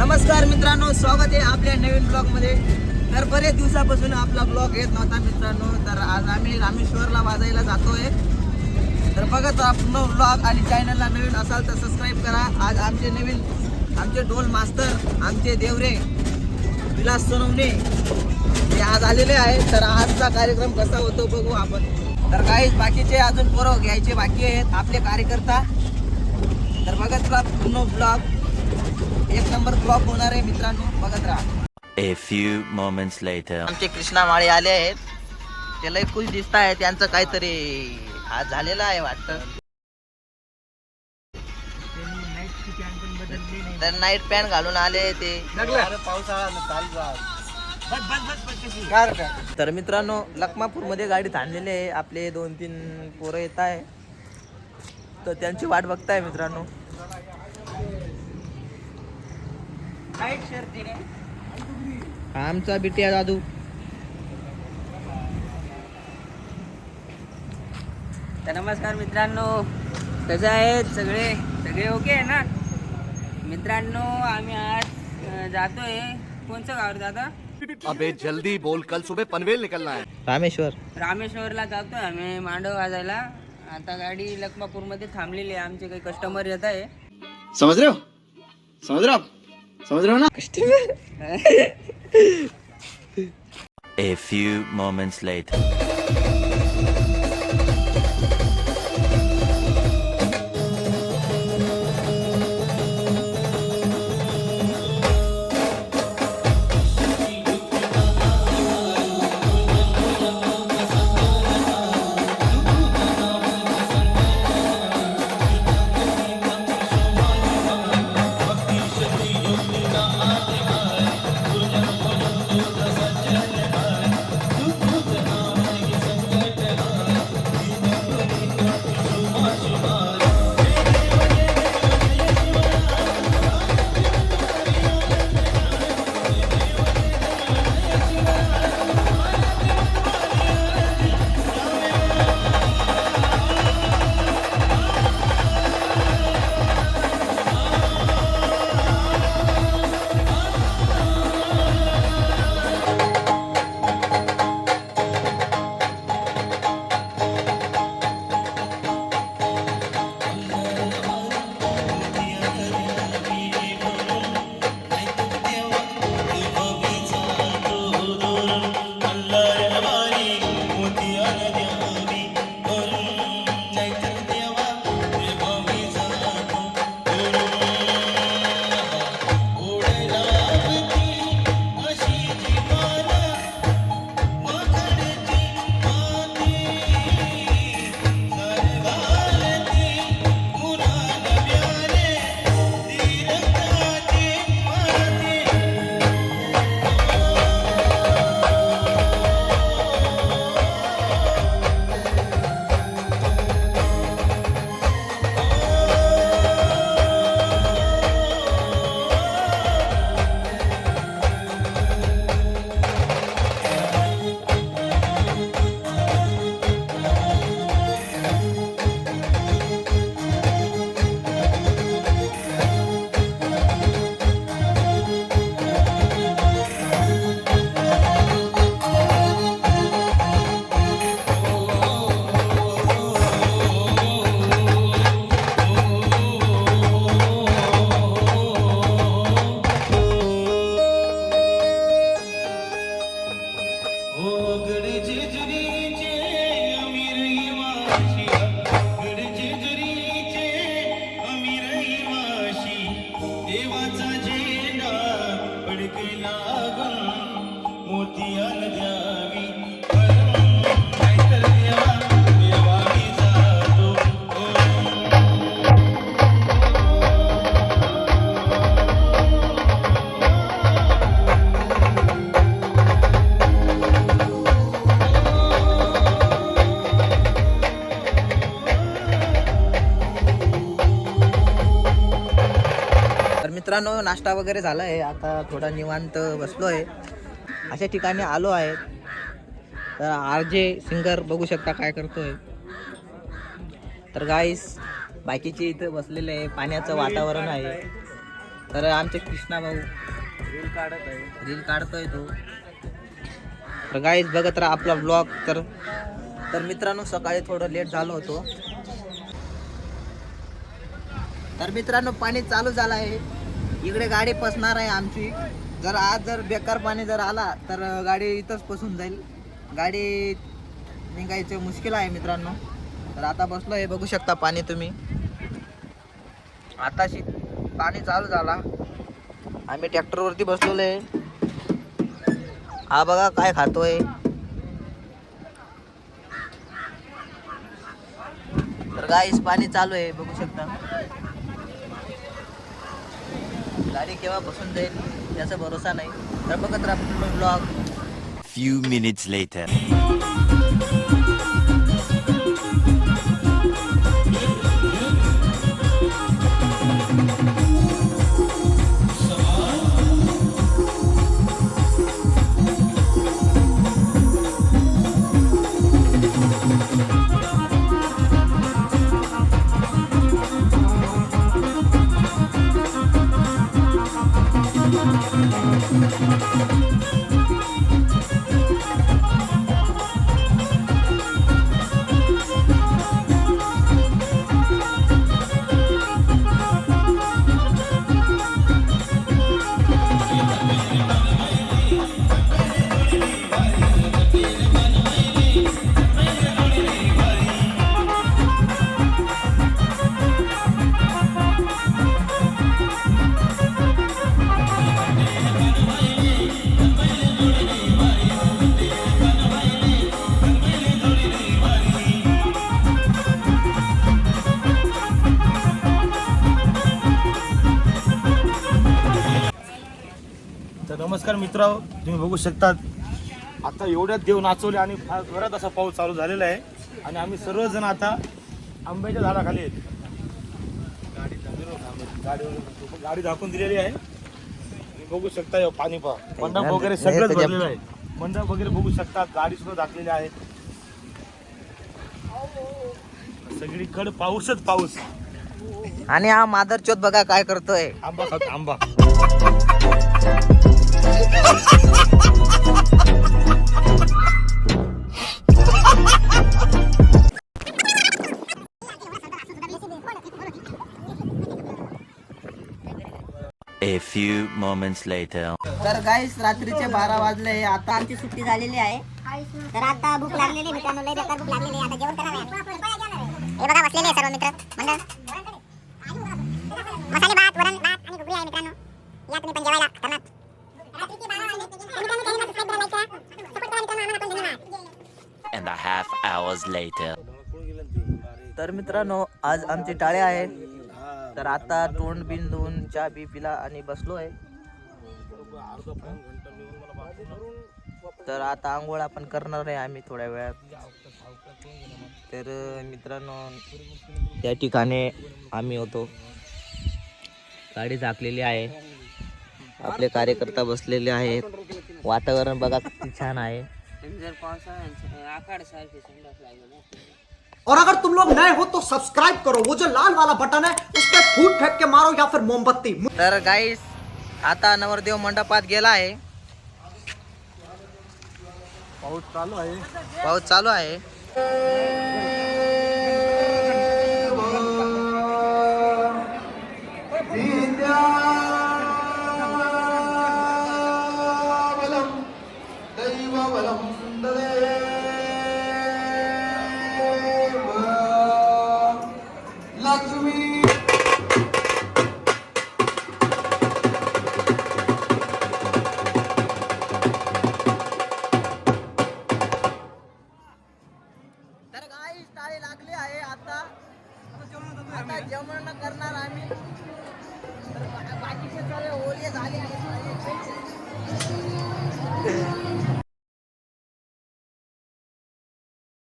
नमस्कार मित्रांनो स्वागत आहे आपल्या नवीन ब्लॉगमध्ये तर बरेच दिवसापासून आपला ब्लॉग येत नव्हता मित्रांनो तर आज आम्ही रामेश्वरला वाजायला जातोय. तर बघत आपण ब्लॉग आणि चॅनलला नवीन असाल तर सबस्क्राईब करा. आज आमचे नवीन आमचे ढोल मास्तर आमचे देवरे विलास सोनवणे हे आज आलेले आहे. तर आजचा कार्यक्रम कसा होतो बघू आपण. तर काही बाकीचे अजून पोरं घ्यायचे बाकी आहेत आपले कार्यकर्ता. तर बघत राहा पूर्ण ब्लॉग. एक नंबर ब्लॉग होणार आहे मित्रांनो. बघत राहा. A few moments later. आमचे कृष्णा माळे आले आहेत. त्याला एक खुश दिसत आहे त्यांचं काहीतरी आज झालेलं आहे वाटतं. तर नाईट पॅन्ट घालून आले ते. तर मित्रांनो लखमापूरमध्ये गाडी थांबलेली आहे. आपले दोन तीन पोरं येत आहे. तर त्यांची वाट बघताय मित्रांनो. आमचा बिटिया दादू. तर नमस्कार मित्रांनो. कसं आहेत सगळे? सगळे ओके आहे ना? मित्रांनो आम्ही आज जातोय. कोणचं गाव रे दादा? अबे जल्दी बोल. कल सुबह पनवेल निकलना है. रामेश्वर. रामेश्वरला जातोय आम्ही मांडव वाजायला. आता गाडी लखमापूरमध्ये थांबलेली आहे. आमचे काही कस्टमर येत आहे. समझ रहे हो? समझ रहे हो समझ रहे हो ना A few moments later. मित्रांनो नाश्ता वगैरे झाला आहे आता थोडा निवांत बसलो आहे अशा ठिकाणी आलो आहे. तर आर जे सिंगर बघू शकता काय करतोय. तर गाईस बाकीचे इथं बसलेले आहे. पाण्याचं वातावरण आहे. तर आमचे कृष्णा भाऊ. रील काढत आहे रील काढतोय तो. तर गाईस बघत राहा आपला ब्लॉग तर तर मित्रांनो सकाळी थोडं लेट झालो होतो. तर मित्रांनो पाणी चालू झालं आहे. इकडे गाडी पसणार आहे आमची. जर आज जर बेकार पाणी जर आला तर गाडी इथंच पसून जाईल. गाडी निघायचं मुश्किल आहे मित्रांनो. तर आता बसलो आहे बघू शकता पाणी तुम्ही. आताशी पाणी चालू झाला. आम्ही ट्रॅक्टरवरती बसलेलो आहे. हा बघा काय खातोय. तर गाईस पाणी चालू आहे बघू शकता. गाडी केव्हा बसून जाईल याचा भरोसा नाही. तर बघत राहा ब्लॉग. फ्यू मिनिट्स लेटर नमस्कार मित्र तुम्ही बघू शकतात आता एवढ्यात देव नाचवले आणि फार जोरात असा पाऊस चालू झालेला आहे. आणि आम्ही सर्वजण आता आंब्याच्या झाडाखाली आहेत. गाडी गाडी झाकून दिलेली आहे. तुम्ही बघू शकता हे पाणी पहा मंडप वगैरे सगळंच भरलेलं आहे. मंडप वगैरे बघू शकतात गाडी सुद्धा दाखलेली आहे. सगळीकडे पाऊसच पाऊस. आणि हा मादर चोत बघा काय करतोय. आंबा खात आंबा. Moments later. तर गाईस रात्रीचे बारा वाजले. आता आमची सुट्टी झालेली आहे. तर आता भूक लागलेली आहे मित्रांनो. लय बेकार भूक लागलेली आहे. आता जेवण करा हे बघा बसलेले आहे सर्व मित्र. मंडळ. मसाले भात वरण भात आणि घुगरी आहे मित्रांनो. या तुम्ही पण जेवायला खतरनाक And a half hours later. तर मित्रांनो आज आमची टाळे आहे तर आता तोंड बिन धुवून चहा बी पिला आणि बसलो आहे. तर आता आंघोळ आपण करणार आहे आम्ही थोड्या वेळात. तर मित्रांनो त्या ठिकाणी आम्ही होतो. गाडी झाकलेली आहे. आपले कार्यकर्ता बसलेले आहेत. वातावरण बघा किती छान आहे. और अगर तुम लोग नए हो तो सब्सक्राइब करो। वो जो लाल वाला बटन है उस पर फूट फेंक के मारो या फिर मोमबत्ती। तर गाईस आता नवरदेव मंडपात गेला आहे. पाऊस चालू आहे. पाऊस चालू आहे.